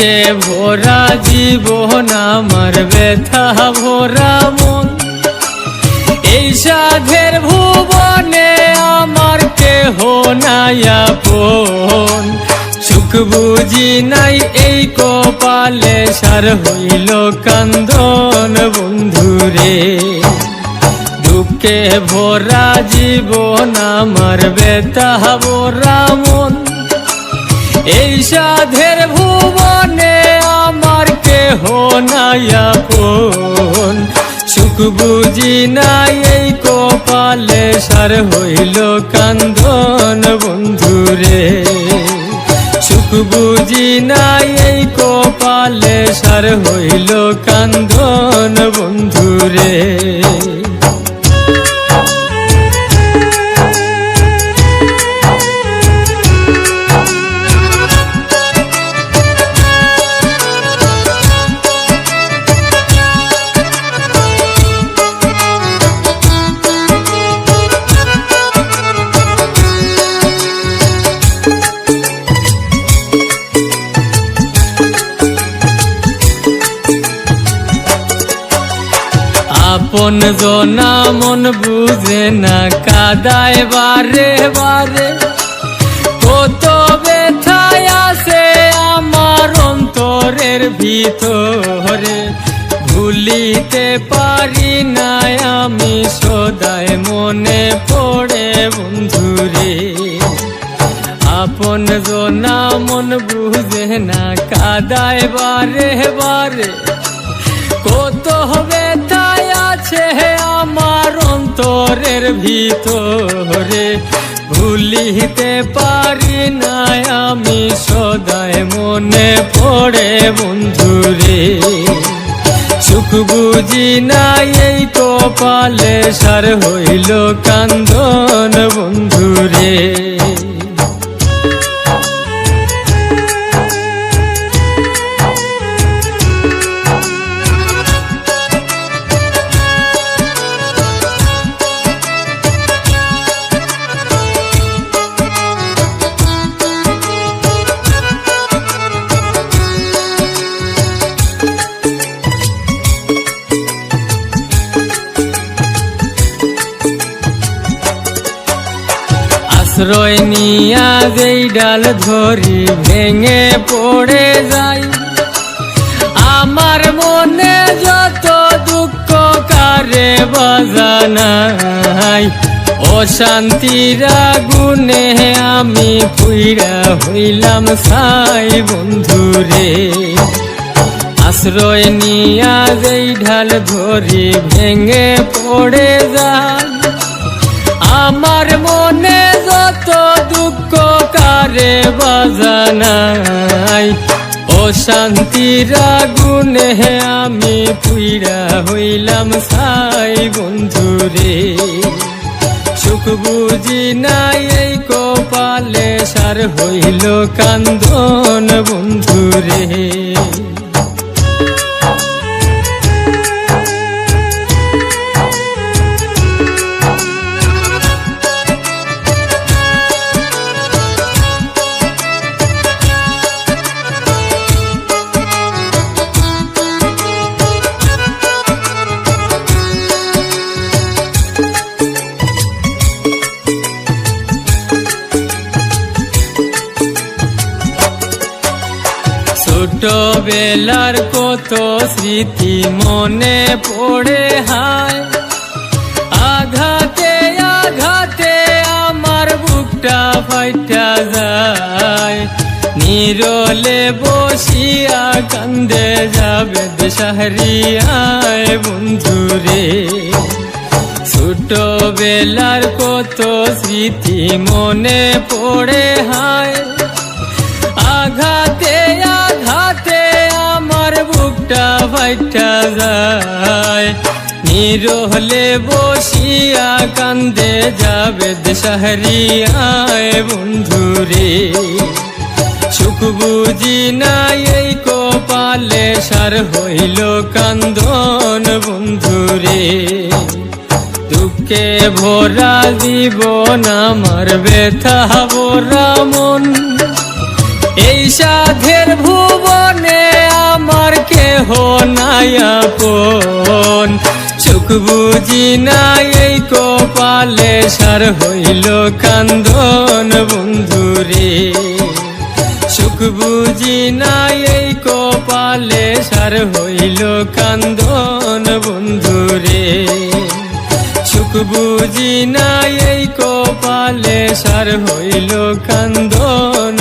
দুঃখে ভরা জীবন আমার ব্যথা, ভরা মন। এই সাধের ভুবনে আমার কেহ নাই আপন। সুখ বুঝি নাই এই কপালে, সার হইল কান্দন বন্ধুরে। দুঃখে ভরা জীবন আমার বেতা ভরা মন। এই সাধের ভুবনে আমার কেহ নাই আপন। সুখ বুঝি নাই এই কপালে, সার হইল কান্দন বন্ধুরে। সুখ বুঝি নাই এই কপালে, সার হইল কান্দন বন্ধুরে। আপন জনা মন বুঝে না, কাদায় বারে বারে। কত ব্যথায় আছে আমার অন্তরের ভিতরে। ভুলিতে পারি না আমি, সদায় মনে পড়ে বন্ধুরে। আপন জনা মন বুঝে না, কাদায় বারে বারে। কত হবে অন্তরের ভিতরে ভুলিতে পারি না আমি সদায় মনে পড়ে বন্ধুরে সুখ বুঝি না এই কপালে, সার হইল কান্দন বন্ধুরে আশ্রয় নিয়া যেই ডাল ধরি ভেঙে পড়ে যাই আমার মনে যত দুঃখ কারে বাজানাই, অশান্তির আগুনে আমি পুইরা হইলাম সাই বন্ধুরে আশ্রয় নিয়া যেই ঢাল ধরি ভেঙে পড়ে যায়। আমার মনে যত দুঃখ কারে বাজানাই? ও শান্তির আগুনে আমি পুইরা হইলাম সাই বন্ধুরে সুখ বুঝি নাই এই কপালে সার হইল কান্দন বন্ধুরে ছোট বেলার কত স্মৃতি মনে পড়ে হায়। আঘাতে আঘাতে আমার বুকটা ফাইটা যায়। নিরলে বসিয়া কান্দে যাবে দেশাহারিয়ায় বন্ধুরে ছোট বেলার কত স্মৃতি মনে পড়ে হায়। আঘাতে বুকটা ফাইটা যায় নিরহলে বসিয়া কান্দে যাবে দেশাহারিয়ায় বন্ধুরে সুখ বুঝি নাই এই কপালে সার হইল কান্দন বন্ধুরে দুঃখে ভরা জীবন আমার ব্যথা ভরা মন এই সাধের ভুবনে আমার কেহ নাই আপন। সুখ বুঝি না এই কপালে, সার হইল কান্দন বন্ধুরে। সুখ বুঝি না এই কপালে, সার হইল কান্দন বন্ধুরে। সুখ বুঝি না এই কপালে, সার হইল কান্দন